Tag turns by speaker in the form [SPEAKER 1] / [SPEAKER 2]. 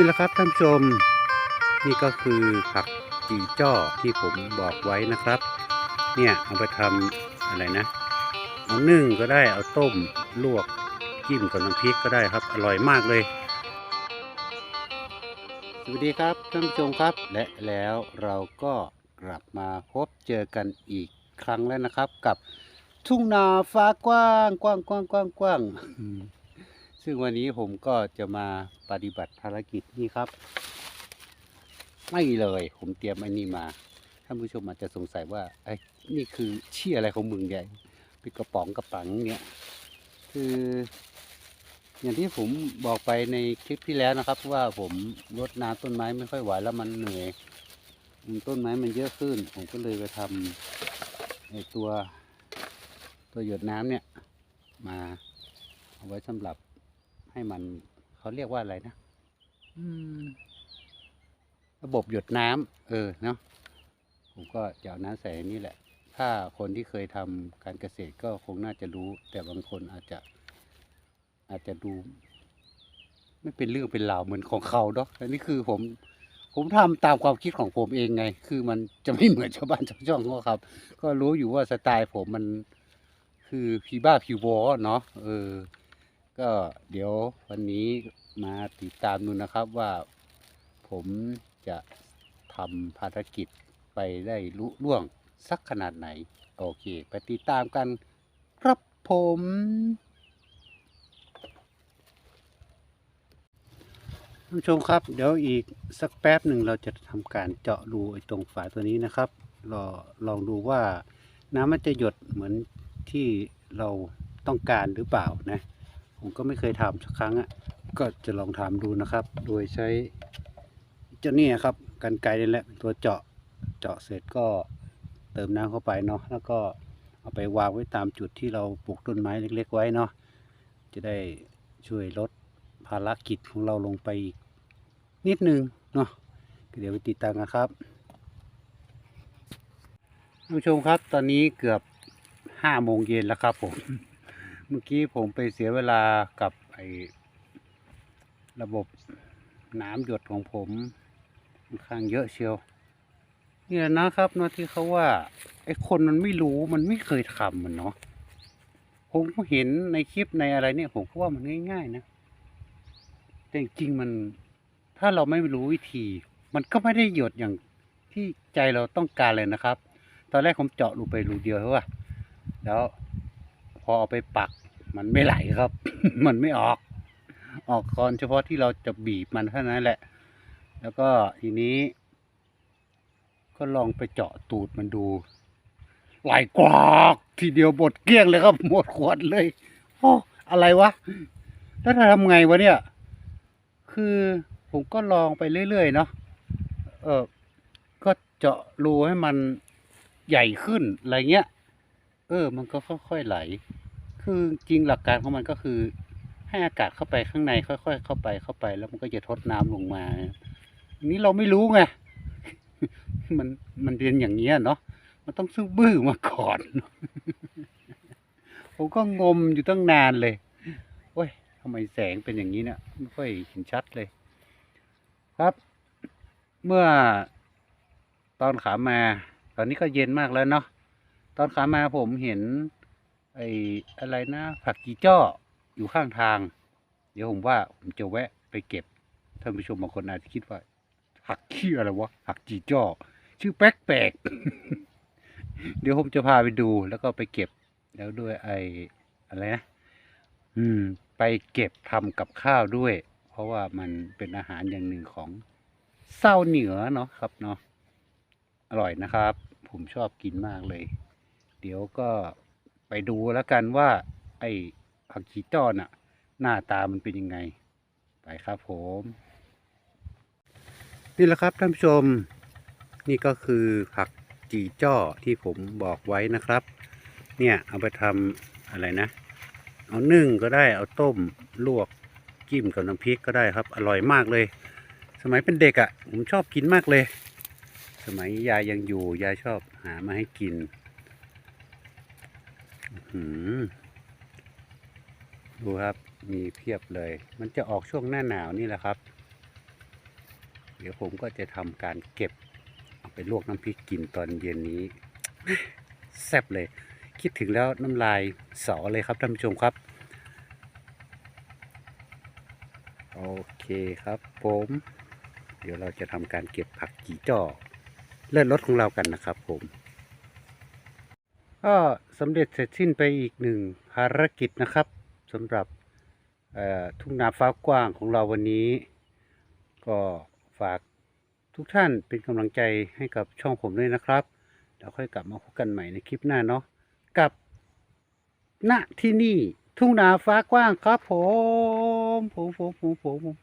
[SPEAKER 1] นี่แหละครับท่านผู้ชม นี่ก็คือผักจีจ้อที่ผมบอกไว้นะครับ เนี่ยเอาไปทำอะไรนะเอานึ่งก็ได้เอาต้มลวกจิ้มกับน้ำพริกก็ได้ครับ อร่อยมากเลยสวัสดีครับท่านผู้ชมครับ และแล้วเราก็กลับมาพบเจอกันอีกครั้งแล้วนะครับ กับทุ่งนาฟ้ากว้างกว้างกว้างกว้างกว้าง ซึ่งวันนี้ผมก็จะมาปฏิบัติภารกิจนี่ครับ ไม่เลย ผมเตรียมไอ้นี่มา ท่านผู้ชมอาจจะสงสัยว่าไอ้นี่คือเชี่ยอะไรของมึงใหญ่เป็นกระป๋องกระปังเนี่ยคือ อย่างที่ผมบอกไปในคลิปที่แล้วนะครับ ว่าผมรดน้ำต้นไม้ไม่ค่อยไหวแล้วมันเหนื่อยต้นไม้มันเยอะขึ้น ผมก็เลยไปทำไอตัวตัวหยดน้ำเนี่ยมาเอาไว้สำหรับ ให้มันเขาเรียกว่าอะไรนะอืมระบบหยดน้ำเออเนาะผมก็จะเอาน้ำใส่อันนี่แหละ ถ้าคนที่เคยทำการเกษตรก็คงน่าจะรู้ แต่บางคนอาจจะ อาจจะดู ไม่เป็นเรื่องเป็นราวเหมือนของเขาเนาะอันนี้คือผมผมทำตามความคิดของผมเองไง คือมันจะไม่เหมือนชาวบ้านชาวช่องเขาครับ ก็รู้อยู่ว่าสไตล์ผมมันคือพีบ้าพีวอเนาะ เออ ก็เดี๋ยววันนี้มาติดตามดูนะครับว่าผมจะทำภารกิจไปได้ลุล่วงสักขนาดไหน โอเค ไปติดตามกันครับผม ท่านผู้ชมครับ เดี๋ยวอีกสักแป๊บหนึ่งเราจะทำการเจาะรูไอ้ตรงฝาตัวนี้นะครับรอลองดูว่าน้ำมันจะหยดเหมือนที่เราต้องการหรือเปล่านะ ผมก็ไม่เคยทำสักครั้งอะ่ะก็จะลองทำดูนะครับ โดยใช้เจ้านี่ครับกันไกรนี่แหละตัวเจาะเจาะเสร็จก็เติมน้ำเข้าไปเนาะแล้วก็เอาไปวางไว้ตามจุดที่เราปลูกต้นไม้เล็ก ๆ ไว้เนาะจะได้ช่วยลดภารกิจของเราลงไปอีกนิดนึงเนาะเดี๋ยวไปติดตามกันครับท่านผู้ชมครับตอนนี้เกือบห้าโมงเย็นแล้วครับผม เมื่อกี้ผมไปเสียเวลากับไอ้ระบบน้ำหยดของผมค่อนข้างเยอะเชียว เนี่ยนะครับเนาะที่เขาว่าไอ้คนมันไม่รู้มันไม่เคยทำมันเนาะผมก็เห็นในคลิปในอะไรเนี่ยผมก็ว่ามันง่าย ๆ นะ แต่จริงๆมันถ้าเราไม่รู้วิธี มันก็ไม่ได้หยดอย่างที่ใจเราต้องการเลยนะครับ ตอนแรกผมเจาะรูไปรูเดียวใช่ป่ะแล้ว อเอาไปปัก มันไม่ไหลครับ มันไม่ออก ออกก่อนเฉพาะที่เราจะบีบมันเท่านั้นแหละ แล้วก็ทีนี้ ก็ลองไปเจาะตูดมันดู ไหลกวากทีเดียวหมดเกลี้ยงเลยครับ หมดขวดเลยโอ้อะไรวะ แล้วจะทำไงวะเนี่ย คือผมก็ลองไปเรื่อยๆเนาะ เออ ก็เจาะรูให้มันใหญ่ขึ้นอะไรเงี้ย เออ มันก็ค่อยๆไหล คือจริงหลักการของมันก็คือ ให้อากาศเข้าไปข้างในค่อยๆเข้าไปเข้าไป แล้วมันก็จะทดน้ำลงมาอันนี้เราไม่รู้ไงมันมันเรียนอย่างเงี้ยเนาะมันต้องซื้อบื้อมาก่อนผมก็งมอยู่ตั้งนานเลยโอ้ยทำไมแสงเป็นอย่างนี้เนี่ยไม่ค่อยเห็นชัดเลย ครับ เมื่อตอนขามา ตอนนี้ก็เย็นมากแล้วเนาะตอนขามาผมเห็น ไอ้อะไรนะผักจีจ้ออยู่ข้างทาง เดี๋ยวผมว่าผมจะแวะไปเก็บท่านผู้ชมบางคนอาจจะคิดว่าผักขี้อะไรวะผักจีจ้อชื่อแปลกๆเดี๋ยวผมจะพาไปดูแล้วก็ไปเก็บ แล้วด้วยไอ้อะไรนะอืม ไปเก็บทำกับข้าวด้วย เพราะว่ามันเป็นอาหารอย่างหนึ่งของเศร้าเหนือเนาะครับเนาะอร่อยนะครับ ผมชอบกินมากเลย เดี๋ยวก็ ไปดูแล้วกันว่า ไอ้ผักชีจ้อน่ะ หน้าตามันเป็นยังไง ไปครับผม นี่แหละครับท่านผู้ชม นี่ก็คือผักจีจ้อที่ผมบอกไว้นะครับ เนี่ยเอาไปทำอะไรนะ เอานึ่งก็ได้เอาต้มลวกจิ้มกับน้ำพริกก็ได้ครับ อร่อยมากเลย สมัยเป็นเด็กอะ่ะ ผมชอบกินมากเลย สมัยยายยังอยู่ยายชอบหามาให้กิน ดูครับ มีเพียบเลย มันจะออกช่วงหน้าหนาวนี่แหละครับ เดี๋ยวผมก็จะทำการเก็บ เอาไปลวกน้ำพริกกินตอนเย็นนี้ แซ่บเลย คิดถึงแล้วน้ำลายสอเลยครับท่านผู้ชมครับ โอเคครับผม เดี๋ยวเราจะทำการเก็บผักกีจ่อเลื่อนรถของเรากันนะครับผม ก็สำเร็จเสร็จสิ้นไปอีกหนึ่งภารกิจนะครับสำหรับทุ่งนาฟ้ากว้างของเราวันนี้ ก็ฝากทุกท่านเป็นกำลังใจให้กับช่องผมด้วยนะครับแล้วค่อยกลับมาพบกันใหม่ในคลิปหน้าเนาะกับณที่นี่ทุ่งนาฟ้ากว้างครับผมผมผมผมผม